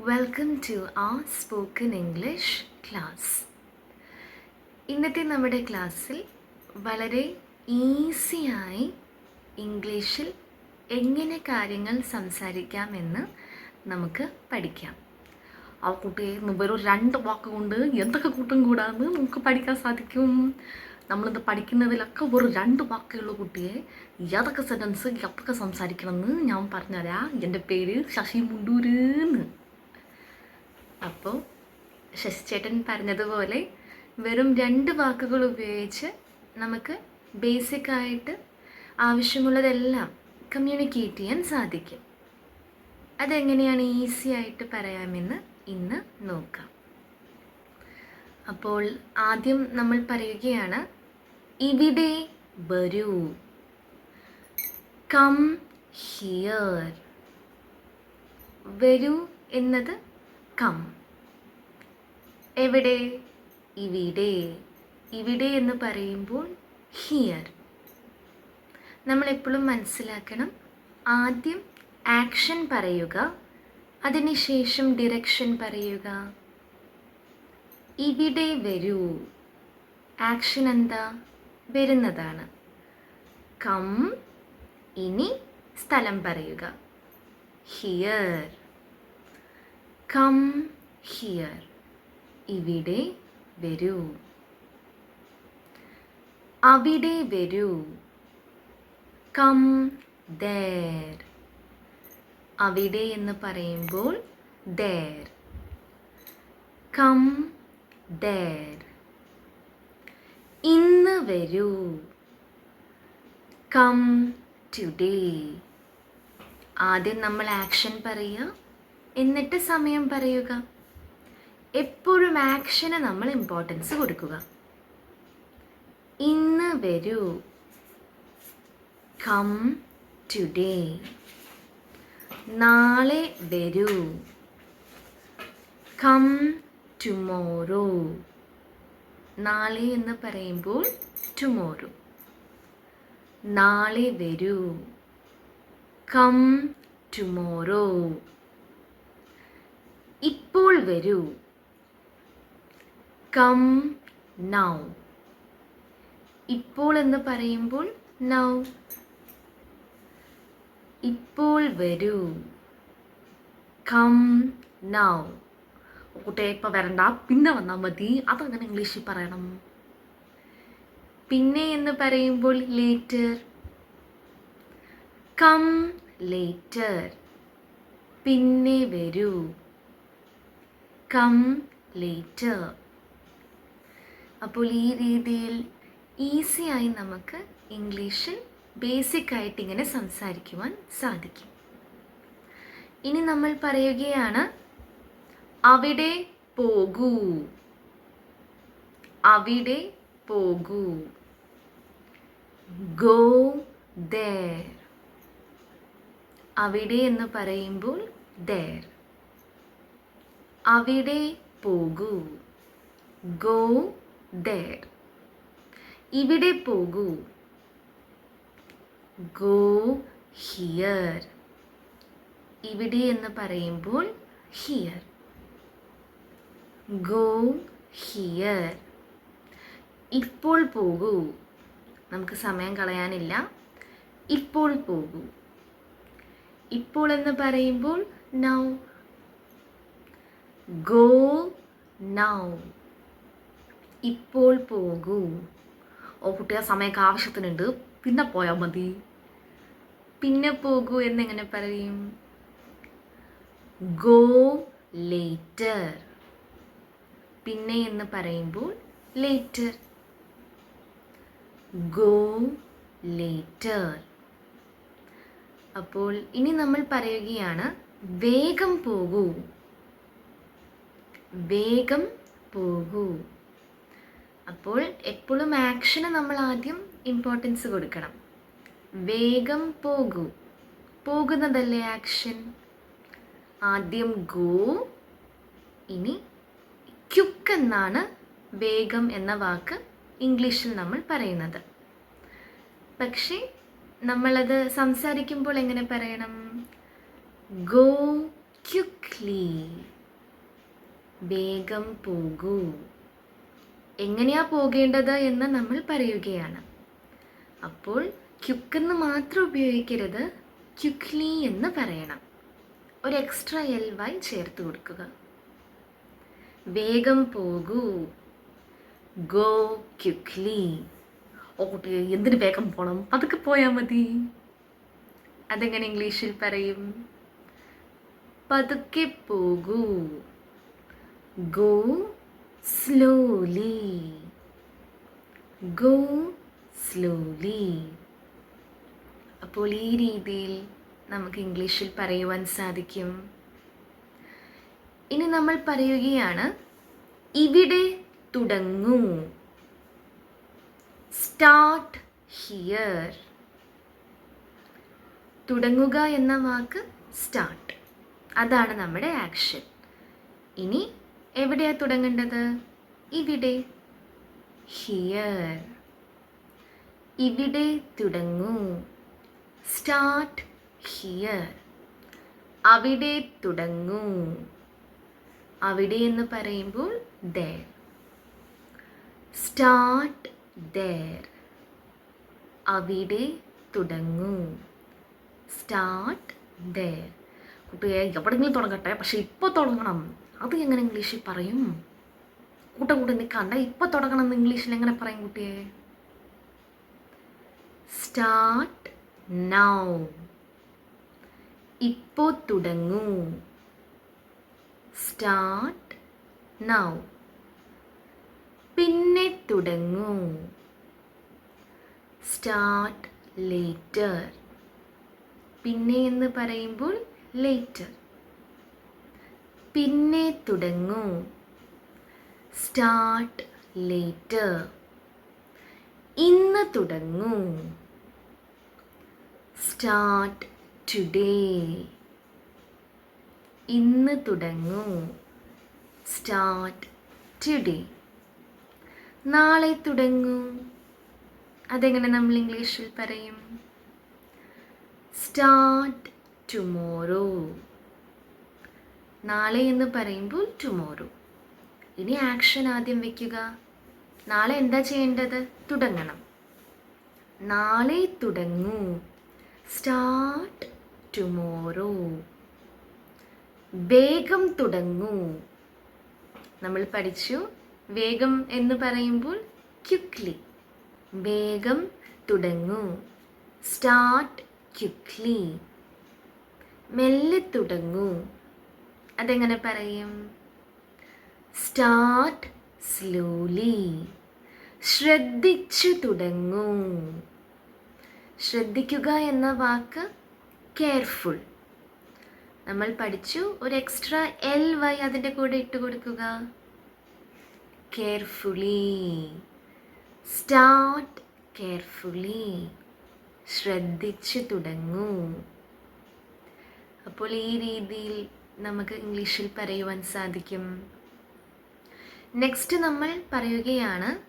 Welcome to ആ spoken English class ഇന്നത്തെ നമ്മുടെ ക്ലാസ്സിൽ വളരെ ഈസിയായി ഇംഗ്ലീഷിൽ എങ്ങനെ കാര്യങ്ങൾ സംസാരിക്കാമെന്ന് നമുക്ക് പഠിക്കാം. ആ കുട്ടിയെ വെറും രണ്ട് വാക്ക് കൊണ്ട് എന്തൊക്കെ കൂട്ടം കൂടാന്ന് നമുക്ക് പഠിക്കാൻ സാധിക്കും? നമ്മളിത് പഠിക്കുന്നതിലൊക്കെ വെറും രണ്ട് വാക്കുള്ള കുട്ടിയെ. ഏതൊക്കെ സെന്റൻസ് എപ്പൊക്കെ സംസാരിക്കണമെന്ന് ഞാൻ പറഞ്ഞുതരാം. എന്റെ പേര് ശശി മുണ്ടൂരെന്ന് അപ്പോൾ ശശിചേട്ടൻ പറഞ്ഞതുപോലെ വെറും രണ്ട് വാക്കുകൾ ഉപയോഗിച്ച് നമുക്ക് ബേസിക്കായിട്ട് ആവശ്യമുള്ളതെല്ലാം കമ്മ്യൂണിക്കേറ്റ് ചെയ്യാൻ സാധിക്കും. അതെങ്ങനെയാണ് ഈസി ആയിട്ട് പറയാമെന്ന് ഇന്ന് നോക്കാം. അപ്പോൾ ആദ്യം നമ്മൾ പറയുകയാണ് ഇവിടെ വരൂ. കം ഹിയർ വരൂ എന്നത് കം. എവിടെ? ഇവിടെ. ഇവിടെ എന്ന് പറയുമ്പോൾ ഹിയർ നമ്മളെപ്പോഴും മനസ്സിലാക്കണം. ആദ്യം ആക്ഷൻ പറയുക അതിനുശേഷം ഡിറക്ഷൻ പറയുക. ഇവിടെ വരൂ. ആക്ഷൻ എന്താ? വരുന്നതാണ്. കം ഇനി സ്ഥലം പറയുക. ഹിയർ കം ഹിയർ ഇവിടെ വരൂ. അവിടെ വരൂ. കം ദേർ അവിടെ എന്ന് പറയുമ്പോൾ ദേർ കം ദേർ ഇന്ന് വരൂ. കം ടുഡേ ആദ്യം നമ്മൾ ആക്ഷൻ പറയുക. എന്നിട്ട് സമയം പറയുക. എപ്പോഴും ആക്ഷന് നമ്മൾ ഇമ്പോർട്ടൻസ് കൊടുക്കുക. ഇന്ന് വരൂ. കം ടുഡേ നാളെ വരൂ. കം ടുമോറോ നാളെ എന്ന് പറയുമ്പോൾ ടുമോറോ നാളെ വരൂ. കം ടുമോറോ ഇപ്പോൾ വരൂ. കം നൗ ഇപ്പോൾ എന്ന് പറയുമ്പോൾ നൗ ഇപ്പോൾ വരൂ. കം നൗ കുട്ടിയെ ഇപ്പൊ വരണ്ട. പിന്നെ വന്നാൽ മതി. അതങ്ങനെ ഇംഗ്ലീഷിൽ പറയണം. പിന്നെ എന്ന് പറയുമ്പോൾ ലേറ്റർ കം ലേറ്റർ പിന്നെ വരൂ. കം ലേറ്റർ അപ്പോൾ ഈ രീതിയിൽ ഈസിയായി നമുക്ക് ഇംഗ്ലീഷിൽ ബേസിക് ആയിട്ട് ഇങ്ങനെ സംസാരിക്കുവാൻ സാധിക്കും. ഇനി നമ്മൾ പറയുകയാണ് അവിടെ പോകൂ. അവിടെ പോകൂ. ഗോ ദേർ അവിടെ എന്ന് പറയുമ്പോൾ ദേർ അവിടെ പോകൂ. ഗോ ദേർ ഇവിടെ പോകൂ. ഗോ ഹിയർ ഇവിടെ എന്ന് പറയുമ്പോൾ ഹിയർ ഗോ ഹിയർ ഇപ്പോൾ പോകൂ. നമുക്ക് സമയം കളയാനില്ല. ഇപ്പോൾ പോകൂ. ഇപ്പോൾ എന്ന് പറയുമ്പോൾ നൗ ഗോ നൗ ഇപ്പോൾ പോകൂ. ഓ കുട്ടികൾ സമയമൊക്കെ ആവശ്യത്തിനുണ്ട്. പിന്നെ പോയാൽ മതി. പിന്നെ പോകൂ എന്നെങ്ങനെ പറയും? ഗോ ലേറ്റർ പിന്നെ എന്ന് പറയുമ്പോൾ ലേറ്റർ ഗോ ലേറ്റർ അപ്പോൾ ഇനി നമ്മൾ പറയുകയാണ് വേഗം പോകൂ. വേഗം പോകൂ. അപ്പോൾ എപ്പോഴും ആക്ഷന് നമ്മൾ ആദ്യം ഇമ്പോർട്ടൻസ് കൊടുക്കണം. വേഗം പോകൂ. പോകുന്നതല്ലേ ആക്ഷൻ ആദ്യം ഗോ ഇനി ക്യുക്ക് എന്നാണ് വേഗം എന്ന വാക്ക് ഇംഗ്ലീഷിൽ നമ്മൾ പറയുന്നത്. പക്ഷേ നമ്മളത് സംസാരിക്കുമ്പോൾ എങ്ങനെ പറയണം? ഗോ ക്യുക്ലി വേഗം പോകൂ. എങ്ങനെയാ പോകേണ്ടത് എന്ന് നമ്മൾ പറയുകയാണ്. അപ്പോൾ ക്യുക്കെന്ന് മാത്രം ഉപയോഗിക്കരുത് ക്യുക്ലി എന്ന് പറയണം. ഒരു എക്സ്ട്രാ എൽ വൈ ചേർത്ത് കൊടുക്കുക. വേഗം പോകൂ. Go quickly. ഓ കുട്ടി എന്തിനു വേഗം പോകണം അതൊക്കെ പോയാൽ മതി. അതെങ്ങനെ ഇംഗ്ലീഷിൽ പറയും? പതുക്കെ പോകൂ. Go slowly. Go slowly. അപ്പോൾ ഈ രീതിയിൽ നമുക്ക് ഇംഗ്ലീഷിൽ പറയുവാൻ സാധിക്കും. ഇനി നമ്മൾ പറയുകയാണ് ഇവിടെ തുടങ്ങൂ. സ്റ്റാർട്ട് ഹിയർ തുടങ്ങുക എന്ന വാക്ക് സ്റ്റാർട്ട് അതാണ് നമ്മുടെ ആക്ഷൻ ഇനി എവിടെയാ തുടങ്ങേണ്ടത്? ഇവിടെ. ഹിയർ ഇവിടെ തുടങ്ങൂ. സ്റ്റാർട്ട് ഹിയർ അവിടെ തുടങ്ങൂ. അവിടെ എന്ന് പറയുമ്പോൾ ദേ സ്റ്റാർട്ട് ദേർ അവിടെ തുടങ്ങൂ. സ്റ്റാർട്ട് ദേർ കുട്ടിയെ എവിടെങ്കിലും തുടങ്ങട്ടെ പക്ഷെ ഇപ്പോൾ തുടങ്ങണം. അത് എങ്ങനെ ഇംഗ്ലീഷിൽ പറയും? കൂട്ടം കൂടെ നിൽക്കണ്ട ഇപ്പം തുടങ്ങണം എന്ന് ഇംഗ്ലീഷിൽ എങ്ങനെ പറയും കുട്ടിയെ? സ്റ്റാർട്ട് നൗ ഇപ്പോൾ തുടങ്ങൂ. സ്റ്റാർട്ട് നൗ പിന്നെ തുടങ്ങൂ. സ്റ്റാർട്ട് ലേറ്റർ പിന്നെ എന്ന് പറയുമ്പോൾ ലേറ്റർ പിന്നെ തുടങ്ങൂ. സ്റ്റാർട്ട് ലേറ്റർ ഇന്ന് തുടങ്ങൂ. സ്റ്റാർട്ട് ടുഡേ ഇന്ന് തുടങ്ങൂ. സ്റ്റാർട്ട് ടുഡേ നാളെ തുടങ്ങൂ. അതെങ്ങനെ നമ്മൾ ഇംഗ്ലീഷിൽ പറയും? സ്റ്റാർട്ട് ടുമോറോ നാളെ എന്ന് പറയുമ്പോൾ ടുമോറോ ഇനി ആക്ഷൻ ആദ്യം വെക്കുക. നാളെ എന്താ ചെയ്യേണ്ടത്? തുടങ്ങണം. നാളെ തുടങ്ങൂ. സ്റ്റാർട്ട് ടുമോറോ വേഗം തുടങ്ങൂ. നമ്മൾ പഠിച്ചു. വേഗം എന്ന് പറയുമ്പോൾ ക്യുക്ലി വേഗം തുടങ്ങൂ. സ്റ്റാർട്ട് ക്യുക്ലി മെല്ലെ തുടങ്ങൂ. അതെങ്ങനെ പറയും? സ്റ്റാർട്ട് സ്ലോലി ശ്രദ്ധിച്ചു തുടങ്ങൂ. ശ്രദ്ധിക്കുക എന്ന വാക്ക് കെയർഫുൾ നമ്മൾ പഠിച്ചു ഒരു എക്സ്ട്രാ എൽ വൈ അതിന്റെ കൂടെ ഇട്ട് കൊടുക്കുക. കെയർഫുള്ളി സ്റ്റാർട്ട് കെയർഫുള്ളി ശ്രദ്ധിച്ചു തുടങ്ങൂ. അപ്പോൾ ഈ രീതിയിൽ നമുക്ക് ഇംഗ്ലീഷിൽ പറയുവാൻ സാധിക്കും. നെക്സ്റ്റ് നമ്മൾ പറയുകയാണ്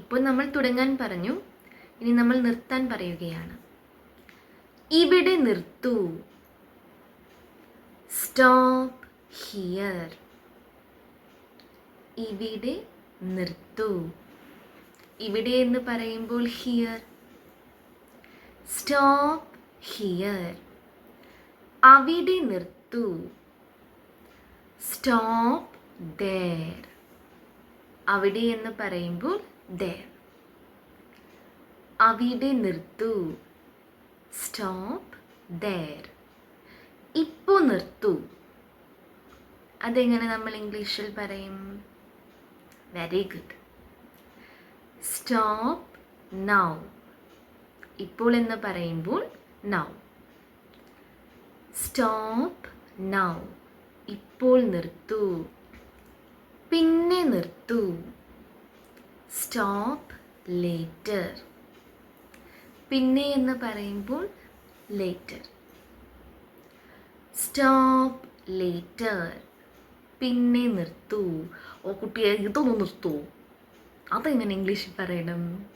ഇപ്പോൾ നമ്മൾ തുടങ്ങാൻ പറഞ്ഞു ഇനി നമ്മൾ നിർത്താൻ പറയുകയാണ്. ഇവിടെ നിർത്തു. സ്റ്റോപ്പ് ഹിയർ ഇവിടെ നിർത്തു. ഇവിടെ എന്ന് പറയുമ്പോൾ ഹിയർ സ്റ്റോപ്പ് ഹിയർ അവിടെ നിർത്തൂ. സ്റ്റോപ്പ് there അവിടെ എന്ന് പറയുമ്പോൾ there അവിടെ നിർത്തൂ. സ്റ്റോപ്പ് there ഇപ്പോൾ നിർത്തൂ. അതെങ്ങനെ നമ്മൾ ഇംഗ്ലീഷിൽ പറയും? Very good stop now. ഇപ്പോൾ എന്ന് പറയുമ്പോൾ നൗ. Stop now. ഇപ്പോൾ നിർത്തൂ. പിന്നെ നിർത്തൂ. സ്റ്റോപ്പ് ലേറ്റർ പിന്നെ എന്ന് പറയുമ്പോൾ ലേറ്റർ സ്റ്റോപ്പ് ലേറ്റർ പിന്നെ നിർത്തൂ. ഓ കുട്ടിയെ ഇതൊന്ന് നിർത്തൂ. അതെങ്ങനെ ഇംഗ്ലീഷിൽ പറയണം?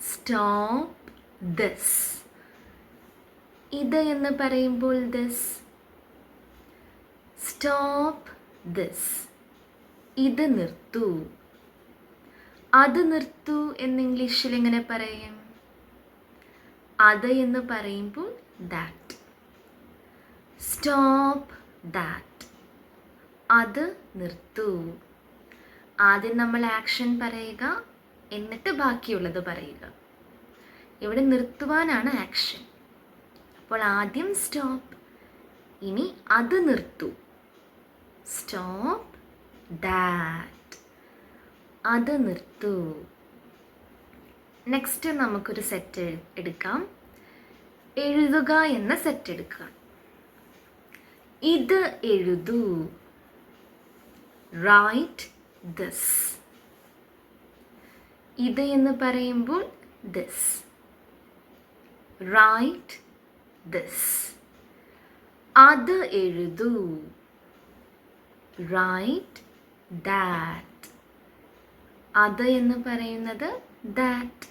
സ്റ്റോപ്പ് ദസ് ഇത് എന്ന് പറയുമ്പോൾ ദസ് സ്റ്റോപ്പ് ദിസ് ഇത് നിർത്തു. അത് നിർത്തു എന്ന് ഇംഗ്ലീഷിൽ എങ്ങനെ പറയും? അത് എന്ന് പറയുമ്പോൾ ദാറ്റ് സ്റ്റോപ്പ് ദാറ്റ് അത് നിർത്തു. ആദ്യം നമ്മൾ ആക്ഷൻ പറയുക എന്നിട്ട് ബാക്കിയുള്ളത് പറയുക. ഇവിടെ നിർത്തുവാനാണ് ആക്ഷൻ അപ്പോൾ ആദ്യം സ്റ്റോപ്പ് ഇനി അത് നിർത്തൂ. സ്റ്റോപ്പ് ദാറ്റ് അത് നിർത്തൂ. നെക്സ്റ്റ് നമുക്കൊരു സെറ്റ് എടുക്കാം. എഴുതുക എന്ന സെറ്റ് എടുക്കുക. ഇത് എഴുതൂ. റൈറ്റ് ദിസ് ഇത് എന്ന് പറയുമ്പോൾ ദിസ് റൈറ്റ് ദിസ് അത് എഴുതൂ. റൈറ്റ് ദാറ്റ് അത് എന്ന് പറയുന്നത് ദാറ്റ്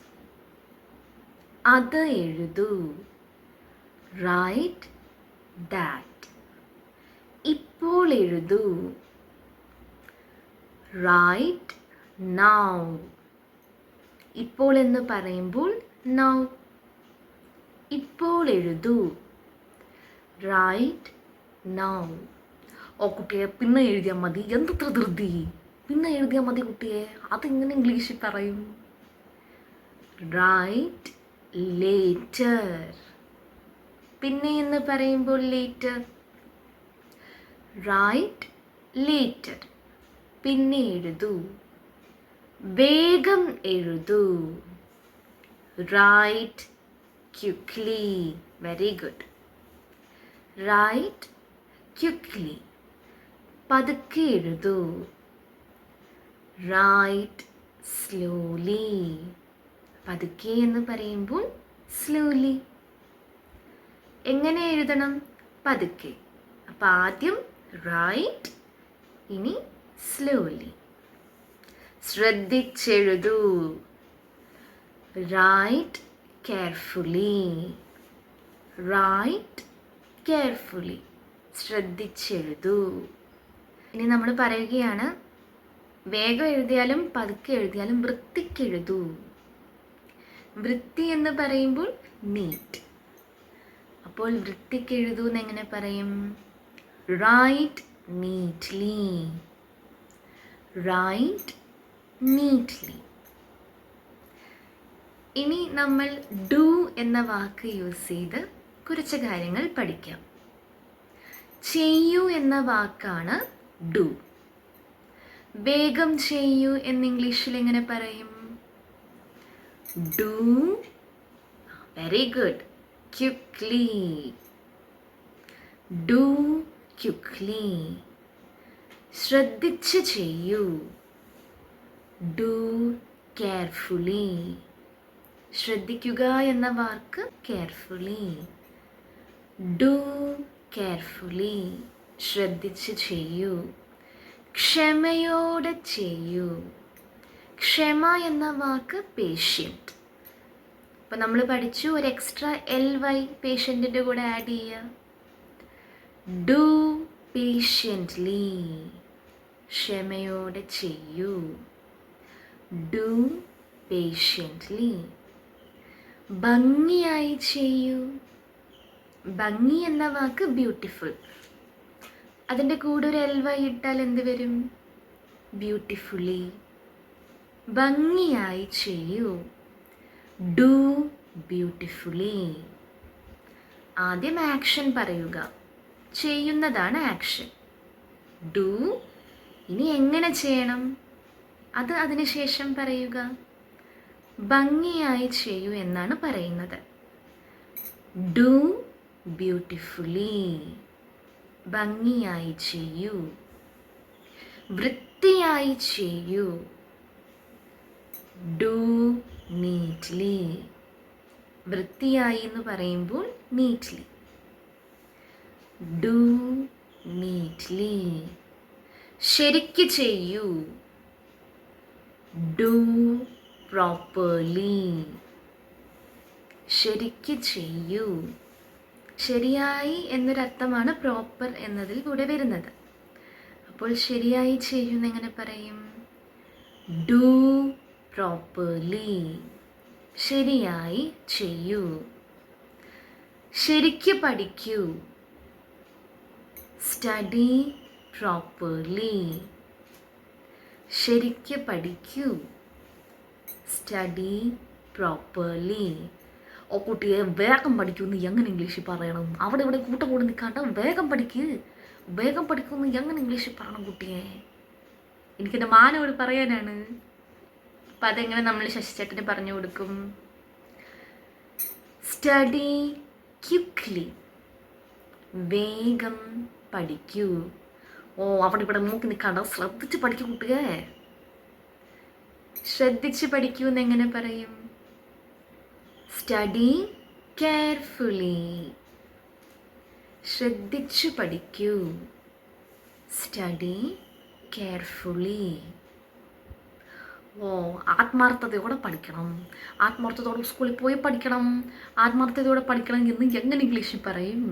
അത് എഴുതൂ. റൈറ്റ് ദാറ്റ് ഇപ്പോൾ എഴുതൂ. റൈറ്റ് നൗ ഇപ്പോൾ എന്ന് പറയുമ്പോൾ നൗ ഇപ്പോൾ എഴുതൂ. റൈറ്റ് നൗ ഓ കുട്ടിയെ പിന്നെ എഴുതിയാൽ മതി. എന്തത്ര ധൃതി. പിന്നെ എഴുതിയാൽ മതി കുട്ടിയെ. അതെങ്ങനെ ഇംഗ്ലീഷിൽ പറയും? റൈറ്റ് ലേറ്റർ പിന്നെ എന്ന് പറയുമ്പോൾ ലേറ്റർ റൈറ്റ് ലേറ്റർ പിന്നെ എഴുതൂ. വേഗം എഴുതൂ. Write quickly very good write quickly പതുക്കെ എഴുതു. റൈറ്റ് സ്ലോലി പതുക്കെ എന്ന് പറയുമ്പോൾ സ്ലോലി എങ്ങനെ എഴുതണം? പതുക്കെ. അപ്പം ആദ്യം റൈറ്റ് ഇനി സ്ലോലി ശ്രദ്ധിച്ചെഴുതൂ. റൈറ്റ് കെയർഫുള്ളി റൈറ്റ് കെയർഫുള്ളി ശ്രദ്ധിച്ചെഴുതൂ. ഇനി നമ്മൾ പറയുകയാണ് വേഗം എഴുതിയാലും പതുക്കെ എഴുതിയാലും വൃത്തിക്ക് എഴുതൂ. വൃത്തി എന്ന് പറയുമ്പോൾ നീറ്റ്. അപ്പോൾ വൃത്തിക്ക് എഴുതൂ എന്ന് എങ്ങനെ പറയും? റൈറ്റ് നീറ്റ്ലി റൈറ്റ് നീറ്റ്ലി ഇനി നമ്മൾ ഡു എന്ന വാക്ക് യൂസ് ചെയ്ത് കുറച്ച് കാര്യങ്ങൾ പഠിക്കാം. ചെയ്യൂ എന്ന വാക്കാണ് ഡു വേഗം ചെയ്യൂ എന്ന് ഇംഗ്ലീഷിൽ എങ്ങനെ പറയും? Do very good quickly do quickly ശ്രദ്ധിച്ച് ചെയ്യൂ. ഡു കെയർഫുള്ളി ശ്രദ്ധിക്കുക എന്ന വാക്ക് കെയർഫുള്ളി ഡു കെയർഫുള്ളി ശ്രദ്ധിച്ച് ചെയ്യൂ. ക്ഷമയോടെ ചെയ്യൂ. ക്ഷമ എന്ന വാക്ക് പേഷ്യന്റ് അപ്പം നമ്മൾ പഠിച്ചു ഒരു എക്സ്ട്രാ എൽ വൈ പേഷ്യന്റിന്റെ കൂടെ ആഡ് ചെയ്യുക ഡു പേഷ്യന്റ്ലി ക്ഷമയോടെ ചെയ്യൂ. ഡു പേഷ്യന്റ്ലി ഭംഗിയായി ചെയ്യൂ. ഭംഗി എന്ന വാക്ക് ബ്യൂട്ടിഫുൾ അതിന്റെ കൂടെ ഒരു എൽ വൈ ഇട്ടാൽ എന്ത് വരും? ബ്യൂട്ടിഫുള്ളി ഭംഗിയായി ചെയ്യൂ. ഡു ബ്യൂട്ടിഫുള്ളി ആദ്യം ആക്ഷൻ പറയുക. ചെയ്യുന്നതാണ് ആക്ഷൻ ഡു ഇനി എങ്ങനെ ചെയ്യണം? അത് അതിനുശേഷം പറയുക. ഭംഗിയായി ചെയ്യൂ എന്നാണ് പറയുന്നത്. ഡു ബ്യൂട്ടിഫുള്ളി ഭംഗിയായി ചെയ്യൂ. വൃത്തിയായി ചെയ്യൂ. Do neatly. വൃത്തിയായി എന്ന് പറയുമ്പോൾ നീറ്റ്ലി. Do neatly. ശരിക്ക് ചെയ്യൂ. Do properly. ശരിക്ക് ചെയ്യൂ. ശരിയായി എന്നൊരർത്ഥമാണ് പ്രോപ്പർ എന്നതിൽ കൂടെ വരുന്നത്. അപ്പോൾ ശരിയായി ചെയ്യുന്ന എങ്ങനെ പറയും? ഡു പ്രോപ്പർലി ശരിയായി ചെയ്യൂ. ശരിക്ക് പഠിക്കൂ. സ്റ്റഡി പ്രോപ്പർലി ശരിക്ക് പഠിക്കൂ. സ്റ്റഡി പ്രോപ്പർലി ഓ കുട്ടിയെ വേഗം പഠിക്കുമെന്ന് എങ്ങനെ ഇംഗ്ലീഷിൽ പറയണം? അവിടെ ഇവിടെ കൂട്ടം കൂടി നിൽക്കാണ്ട് വേഗം പഠിക്ക്. വേഗം പഠിക്കുമെന്ന് എങ്ങനെ ഇംഗ്ലീഷിൽ പറയണം കുട്ടിയെ? എനിക്കെന്റെ മാനോട് പറയാനാണ്. അപ്പം അതെങ്ങനെ നമ്മൾ ശശിചേട്ടന് പറഞ്ഞു കൊടുക്കും? സ്റ്റഡി ക്യുക്ലി വേഗം പഠിക്കൂ. ഓ അവിടെ ഇവിടെ നോക്കി നിൽക്കാണ്ട് ശ്രദ്ധിച്ച് പഠിക്കൂ കുട്ടിയെ. ശ്രദ്ധിച്ച് പഠിക്കൂ എന്ന് എങ്ങനെ പറയും? സ്റ്റഡി കെയർഫുള്ളി ശ്രദ്ധിച്ചു പഠിക്കൂ. സ്റ്റഡി കെയർഫുള്ളി ഓ ആത്മാർത്ഥതയോടെ പഠിക്കണം. ആത്മാർത്ഥതയോടെ സ്കൂളിൽ പോയി പഠിക്കണം. ആത്മാർത്ഥതയോടെ പഠിക്കണം എന്ന് എങ്ങനെ ഇംഗ്ലീഷിൽ പറയും?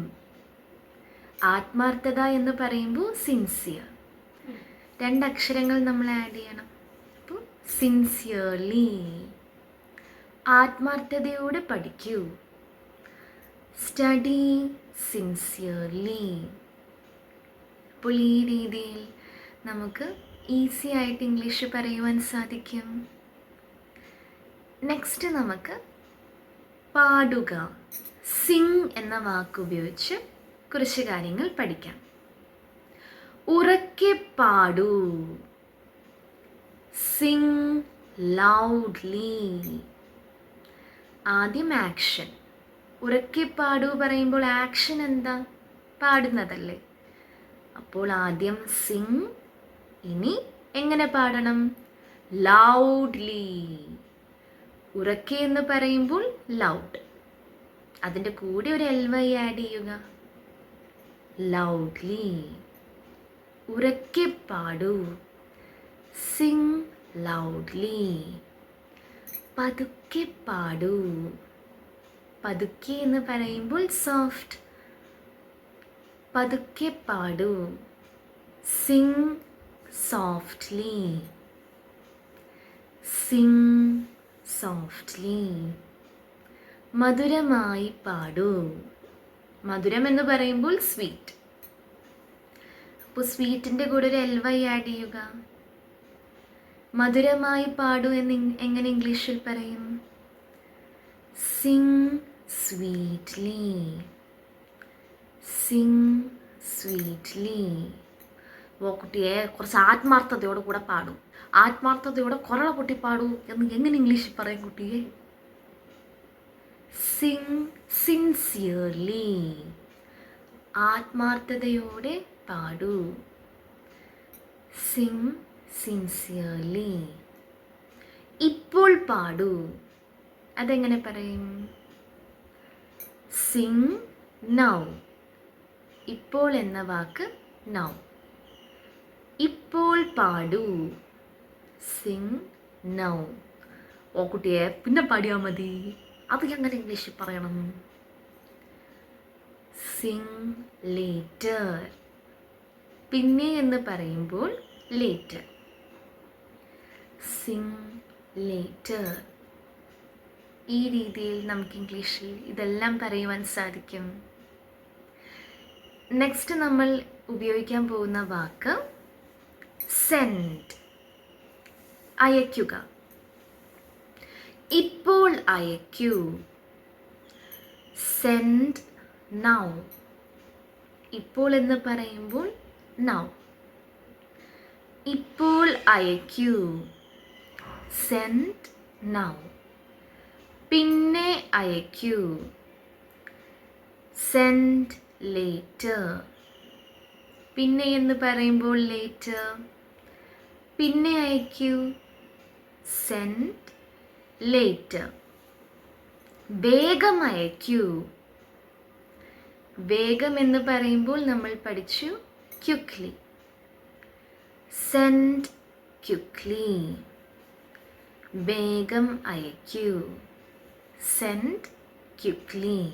ആത്മാർത്ഥത എന്ന് പറയുമ്പോൾ സിൻസിയർ രണ്ടക്ഷരങ്ങൾ നമ്മൾ ആഡ് ചെയ്യണം. അപ്പോൾ സിൻസിയർലി ആത്മാർത്ഥതയോടെ പഠിക്കൂ. സ്റ്റഡി സിൻസിയർലി അപ്പോൾ ഈ രീതിയിൽ നമുക്ക് ഈസി ആയിട്ട് ഇംഗ്ലീഷ് പറയുവാൻ സാധിക്കും. നെക്സ്റ്റ് നമുക്ക് പാടുക. സിങ് എന്ന വാക്ക് ഉപയോഗിച്ച് കുറച്ച് കാര്യങ്ങൾ പഠിക്കാം. ഉറക്കെ പാടൂ. സിങ് ലൗഡ്ലി ആദ്യം ആക്ഷൻ ഉറക്കെ പാടൂ പറയുമ്പോൾ ആക്ഷൻ എന്താ? പാടുന്നതല്ലേ. അപ്പോൾ ആദ്യം സിങ് ഇനി എങ്ങനെ പാടണം? ലൗഡ്ലി ഉറക്കെ എന്ന് പറയുമ്പോൾ ലൗഡ് അതിന്റെ കൂടെ ഒരു എൽ വൈ ആഡ് ചെയ്യുക. ലൗഡ്ലി ഉറക്കെ പാടൂ. സിങ് ലൗഡ്ലി പതുക്കെ പാടൂ. പതുക്കെ എന്ന് പറയുമ്പോൾ സോഫ്റ്റ് പതുക്കെ പാടൂ. സിങ് സോഫ്റ്റ്ലി സിങ് സോഫ്റ്റ്ലി മധുരമായി പാടൂ. മധുരം എന്ന് പറയുമ്പോൾ സ്വീറ്റ് അപ്പോൾ സ്വീറ്റിന്റെ കൂടെ ഒരു എൽ വൈ ആഡ് ചെയ്യുക. മധുരമായി പാടു എന്ന് എങ്ങനെ ഇംഗ്ലീഷിൽ പറയും? സിങ് സ്വീറ്റ്ലി സിങ് സ്വീറ്റ്ലി ഓ കുട്ടിയെ കുറച്ച് ആത്മാർത്ഥതയോടെ കൂടെ പാടും. ആത്മാർത്ഥതയോടെ കുറള പൊട്ടി പാടൂ എന്ന് എങ്ങനെ ഇംഗ്ലീഷിൽ പറയും കുട്ടിയെ? സിങ് സിൻസിയർലി ആത്മാർത്ഥതയോടെ പാടൂ. സിങ് സിൻസിയർലി ഇപ്പോൾ പാടൂ. അതെങ്ങനെ പറയും? സിങ് നൗ ഇപ്പോൾ എന്ന വാക്ക് നൗ ഇപ്പോൾ പാടൂ. സിങ് നൗ ഓ കുട്ടിയെ പിന്നെ പാടിയാൽ മതി. അത് എങ്ങനെ ഇംഗ്ലീഷിൽ പറയണം? സിങ് ലേറ്റർ പിന്നെ എന്ന് പറയുമ്പോൾ ലേറ്റർ സിങ് ലേറ്റർ ഈ രീതിയിൽ നമുക്ക് ഇംഗ്ലീഷിൽ ഇതെല്ലാം പറയുവാൻ സാധിക്കും. നെക്സ്റ്റ് നമ്മൾ ഉപയോഗിക്കാൻ പോകുന്ന വാക്ക് സെൻഡ് അയക്കുക ഇപ്പോൾ അയക്കൂ സെൻഡ് നൗ ഇപ്പോൾ എന്ന് പറയുമ്പോൾ നൗ ഇപ്പോൾ അയക്കൂ സെൻഡ് നൗ. പിന്നെ അയക്കൂ. Send later. പിന്നെ എന്ന് പറയുമ്പോൾ ലേറ്റർ. പിന്നെ അയക്കൂ. Send later. വേഗം അയക്കൂ. വേഗം എന്ന് പറയുമ്പോൾ നമ്മൾ പഠിച്ചു ക്യുക്ലി. Send quickly. വേഗം അയക്കൂ. Send quickly.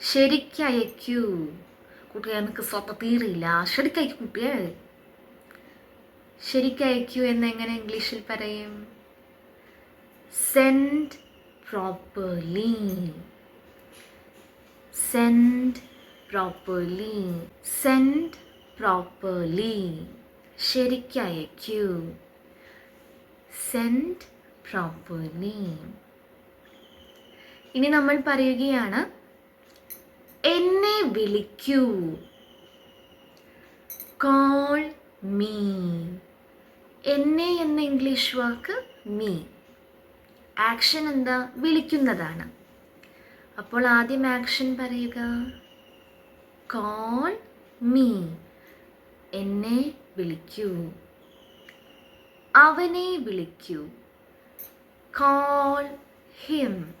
ശരിക്ക് അയക്കൂ. കുട്ടിയെ എനിക്ക് ശരിക്ക് തീരില്ല ശരിക്കയക്കൂ കുട്ടിയെ ശരിക്കയക്കൂ എന്ന് എങ്ങനെ ഇംഗ്ലീഷിൽ പറയും? Send properly. Send properly. Send properly. ശരിക്കയക്കൂ send properly ഇനി നമ്മൾ പറയുകയാണ് എന്നെ വിളിക്കൂ. കോൾ മീ എന്നെ എന്ന ഇംഗ്ലീഷ് വാക്ക് മീ ആക്ഷൻ എന്താ? വിളിക്കുന്നതാണ്. അപ്പോൾ ആദ്യം ആക്ഷൻ പറയുക. കോൾ മീ എന്നെ വിളിക്കൂ. അവനെ വിളിക്കൂ. കോൾ ഹിം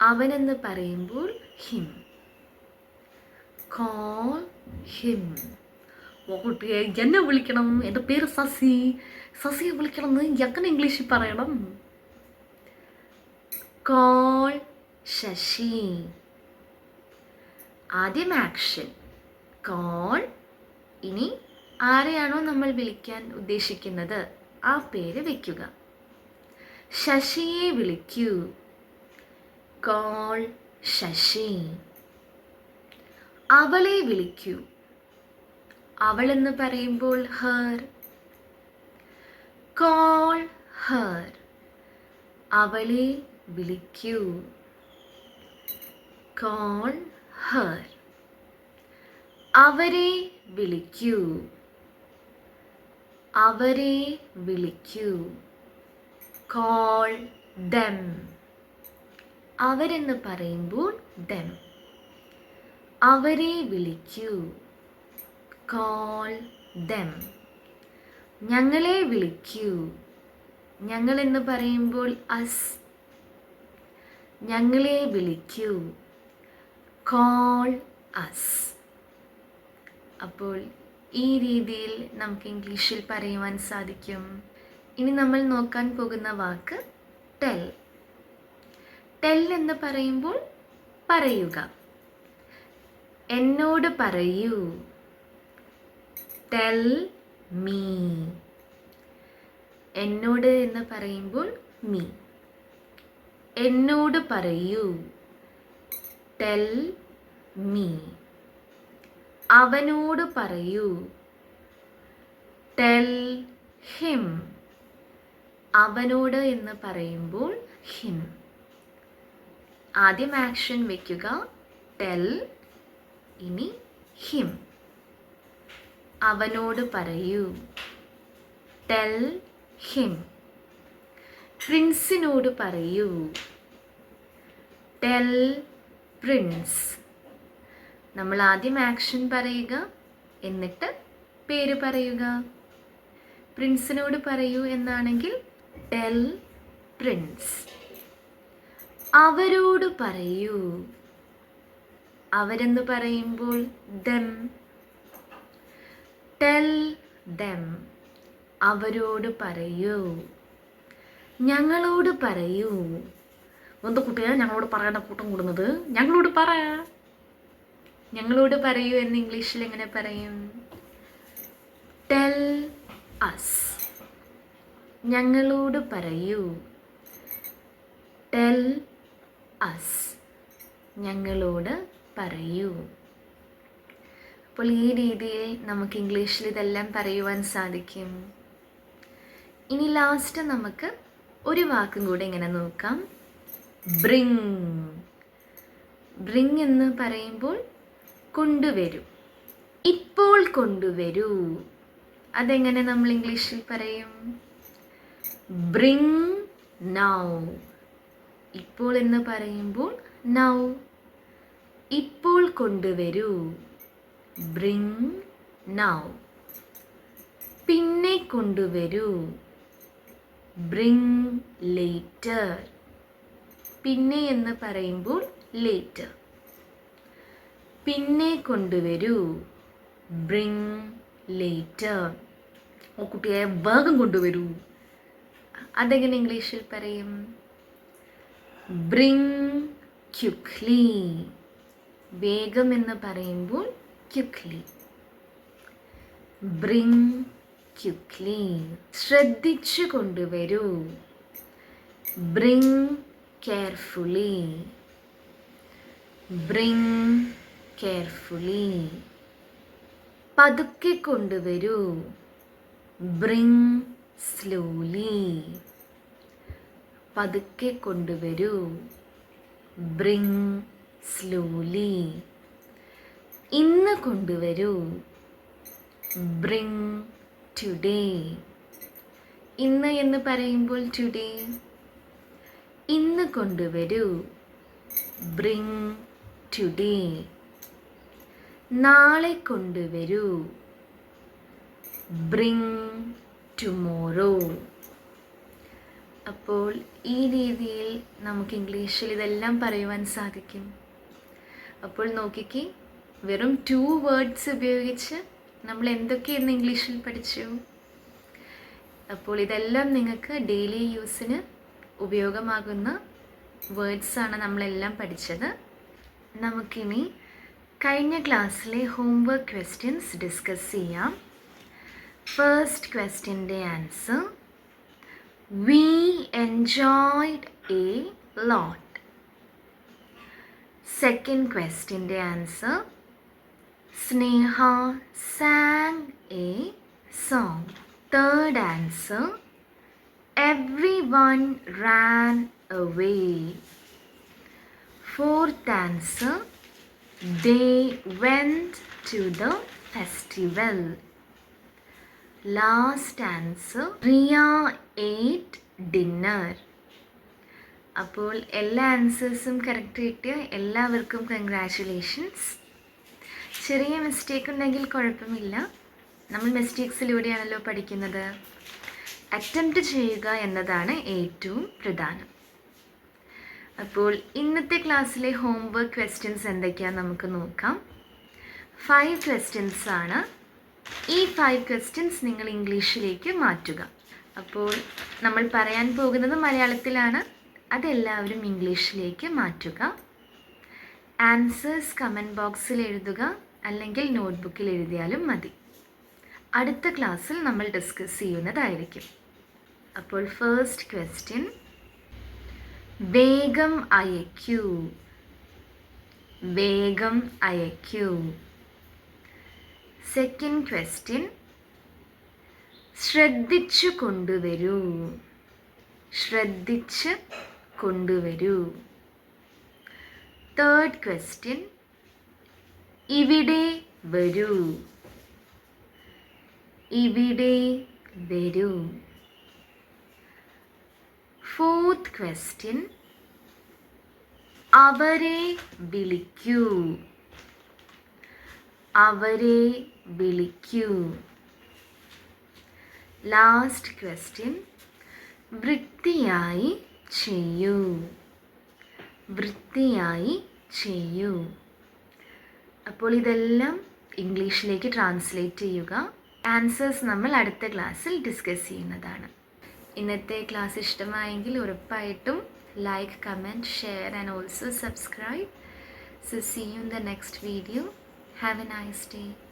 അവനെന്ന് പറയുമ്പോൾ ഹിം കോൾ ഹിം കുട്ടിയെ എന്നെ വിളിക്കണം. എന്റെ പേര് സസി. സസിയെ വിളിക്കണം എന്ന് എങ്ങനെ ഇംഗ്ലീഷിൽ പറയണം? കോൾ ശശി. ആദ്യം ആക്ഷൻ കോൾ ഇനി ആരെയാണോ നമ്മൾ വിളിക്കാൻ ഉദ്ദേശിക്കുന്നത്? ആ പേര് വയ്ക്കുക ശശിയെ വിളിക്കൂ. കോൾ ശശി. അവളെ വിളിക്കൂ. അവൾ എന്ന് പറയുമ്പോൾ ഹർ. Call her. അവളെ വിളിക്കൂ. Call her. അവരെ വിളിക്കൂ. അവരെ വിളിക്കൂ. കോൾ ദം അവരെന്ന് പറയുമ്പോൾ ദം അവരെ വിളിക്കൂ കോൾ ദം ഞങ്ങളെ വിളിക്കൂ ഞങ്ങളെന്ന് പറയുമ്പോൾ അസ് ഞങ്ങളെ വിളിക്കൂ കോൾ അസ് അപ്പോൾ ഈ രീതിയിൽ നമുക്ക് ഇംഗ്ലീഷിൽ പറയുവാൻ സാധിക്കും. ഇനി നമ്മൾ നോക്കാൻ പോകുന്ന വാക്ക് ടെൽ. ടെൽ എന്ന് പറയുമ്പോൾ പറയുക. എന്നോട് പറയൂ. Tell me. എന്നോട് എന്ന് പറയുമ്പോൾ മീ. എന്നോട് പറയൂ. Tell me. അവനോട് പറയൂ. Tell him. അവനോട് എന്ന് പറയുമ്പോൾ ഹിം ആദ്യം ആക്ഷൻ വെക്കുക. ടെൽ ഇനി ഹിം. അവനോട് പറയൂ. Tell him. പ്രിൻസിനോട് പറയൂ. ടെൽ പ്രിൻസ്. നമ്മൾ ആദ്യം ആക്ഷൻ പറയുക എന്നിട്ട് പേര് പറയുക. പ്രിൻസിനോട് പറയൂ എന്നാണെങ്കിൽ ടെൽ പ്രിൻസ്. അവരോട് പറയൂ. അവരെന്ന് പറയുമ്പോൾ? ദം. Tell them. അവരോട് പറയൂ. ഞങ്ങളോട് പറയൂ. എന്താ കുട്ടിയെ ഞങ്ങളോട് പറയേണ്ട കൂട്ടം കൂടുന്നത്. ഞങ്ങളോട് പറ. ഞങ്ങളോട് പറയൂ എന്ന് ഇംഗ്ലീഷിൽ എങ്ങനെ പറയും? Tell us. ഞങ്ങളോട് പറയൂ. Tell us. ഞങ്ങളോട് പറയൂ. അപ്പോൾ ഈ രീതിയിൽ നമുക്ക് ഇംഗ്ലീഷിൽ ഇതെല്ലാം പറയുവാൻ സാധിക്കും. ഇനി ലാസ്റ്റ് നമുക്ക് ഒരു വാക്കും കൂടെ ഇങ്ങനെ നോക്കാം. ബ്രിങ് ബ്രിങ് എന്ന് പറയുമ്പോൾ കൊണ്ടുവരൂ. ഇപ്പോൾ കൊണ്ടുവരൂ. അതെങ്ങനെ നമ്മൾ ഇംഗ്ലീഷിൽ പറയും? ബ്രിങ് നൗ ഇപ്പോൾ എന്ന് പറയുമ്പോൾ നൗ ഇപ്പോൾ കൊണ്ടുവരൂ. ബ്രിങ് നൗ പിന്നെ കൊണ്ടുവരൂ. ബ്രിങ് ലേറ്റർ പിന്നെ എന്ന് പറയുമ്പോൾ ലേറ്റർ പിന്നെ കൊണ്ടുവരൂ. ബ്രിങ് ലേറ്റർ ഓ കുട്ടിയെ വേഗം കൊണ്ടുവരൂ. അതെങ്ങനെ ഇംഗ്ലീഷിൽ പറയും? ബ്രിങ് ക്യുക്ലി വേഗം എന്ന് പറയുമ്പോൾ ക്യുക്ലി ബ്രിങ് ക്യുക്ലി ശ്രദ്ധിച്ചു കൊണ്ടുവരൂ. ബ്രിങ് കെയർഫുള്ളി ബ്രിങ് കെയർഫുള്ളി പതുക്കെ കൊണ്ടുവരൂ. ബ്രിങ് സ്ലോലി പതുക്കെ കൊണ്ടുവരൂ. ബ്രിങ് സ്ലോലി ഇന്ന് കൊണ്ടുവരൂ. ബ്രിങ് ടുഡേ ഇന്ന് എന്ന് പറയുമ്പോൾ ടുഡേ ഇന്ന് കൊണ്ടുവരൂ. ബ്രിങ് ടുഡേ നാളെ കൊണ്ടുവരൂ. ബ്രിങ് ടുമോറോ അപ്പോൾ ഈ രീതിയിൽ നമുക്ക് ഇംഗ്ലീഷിൽ ഇതെല്ലാം പറയുവാൻ സാധിക്കും. അപ്പോൾ നോക്കിക്കേ വെറും ടു വേർഡ്സ് ഉപയോഗിച്ച് നമ്മൾ എന്തൊക്കെ ഇന്ന് ഇംഗ്ലീഷിൽ പഠിച്ചു? അപ്പോൾ ഇതെല്ലാം നിങ്ങൾക്ക് ഡെയിലി യൂസിന് ഉപയോഗമാകുന്ന വേർഡ്സാണ് നമ്മളെല്ലാം പഠിച്ചത്. നമുക്കിനി കഴിഞ്ഞ ക്ലാസ്സിലെ ഹോംവർക്ക് ക്വസ്റ്റ്യൻസ് ഡിസ്കസ് ചെയ്യാം. First question the answer. We enjoyed a lot. Second question the answer. Sneha sang a song. Third answer. Everyone ran away. Fourth answer. They went to the festival. Last answer Riya ate dinner അപ്പോൾ എല്ലാ ആൻസേഴ്സും correct കിട്ടിയ എല്ലാവർക്കും congratulations ചെറിയ mistake ഉണ്ടെങ്കിൽ കുഴപ്പമില്ല. നമ്മൾ മിസ്റ്റേക്സിലൂടെയാണല്ലോ പഠിക്കുന്നത്. Attempt ചെയ്യുക എന്നതാണ് ഏറ്റവും പ്രധാനം. അപ്പോൾ ഇന്നത്തെ ക്ലാസ്സിലെ ഹോംവർക്ക് ക്വസ്റ്റ്യൻസ് എന്തൊക്കെയാണെന്ന് നമുക്ക് നോക്കാം. ഫൈവ് ക്വസ്റ്റ്യൻസ് ആണ് ഈ ഫൈവ് ക്വസ്റ്റ്യൻസ് നിങ്ങൾ ഇംഗ്ലീഷിലേക്ക് മാറ്റുക. അപ്പോൾ നമ്മൾ പറയാൻ പോകുന്നത് മലയാളത്തിലാണ്. അതെല്ലാവരും ഇംഗ്ലീഷിലേക്ക് മാറ്റുക. ആൻസേഴ്സ് കമന്റ് ബോക്സിൽ എഴുതുക. അല്ലെങ്കിൽ നോട്ട്ബുക്കിൽ എഴുതിയാലും മതി. അടുത്ത ക്ലാസ്സിൽ നമ്മൾ ഡിസ്കസ് ചെയ്യുന്നതായിരിക്കും. അപ്പോൾ ഫേസ്റ്റ് ക്വസ്റ്റ്യൻ വേഗം അയക്കൂ. വേഗം അയക്കൂ. സെക്കൻഡ് ക്വസ്റ്റ്യൻ ശ്രദ്ധിച്ചു കൊണ്ടുവരൂ. ശ്രദ്ധിച്ച് കൊണ്ടുവരൂ. തേർഡ് ക്വസ്റ്റ്യൻ ഇവിടെ വരൂ. ഇവിടെ വരൂ. ഫോർത്ത് ക്വസ്റ്റ്യൻ അവരെ വിളിക്കൂ. അവരെ വിളിക്കൂ. ലാസ്റ്റ് ക്വസ്റ്റ്യൻ വൃത്തിയായി ചെയ്യൂ. വൃത്തിയായി ചെയ്യൂ. അപ്പോൾ ഇതെല്ലാം ഇംഗ്ലീഷിലേക്ക് ട്രാൻസ്ലേറ്റ് ചെയ്യുക. ആൻസേഴ്സ് നമ്മൾ അടുത്ത ക്ലാസ്സിൽ ഡിസ്കസ് ചെയ്യുന്നതാണ്. ഇന്നത്തെ ക്ലാസ് ഇഷ്ടമായെങ്കിൽ ഉറപ്പായിട്ടും like comment share and also subscribe so see you in the next video have a nice day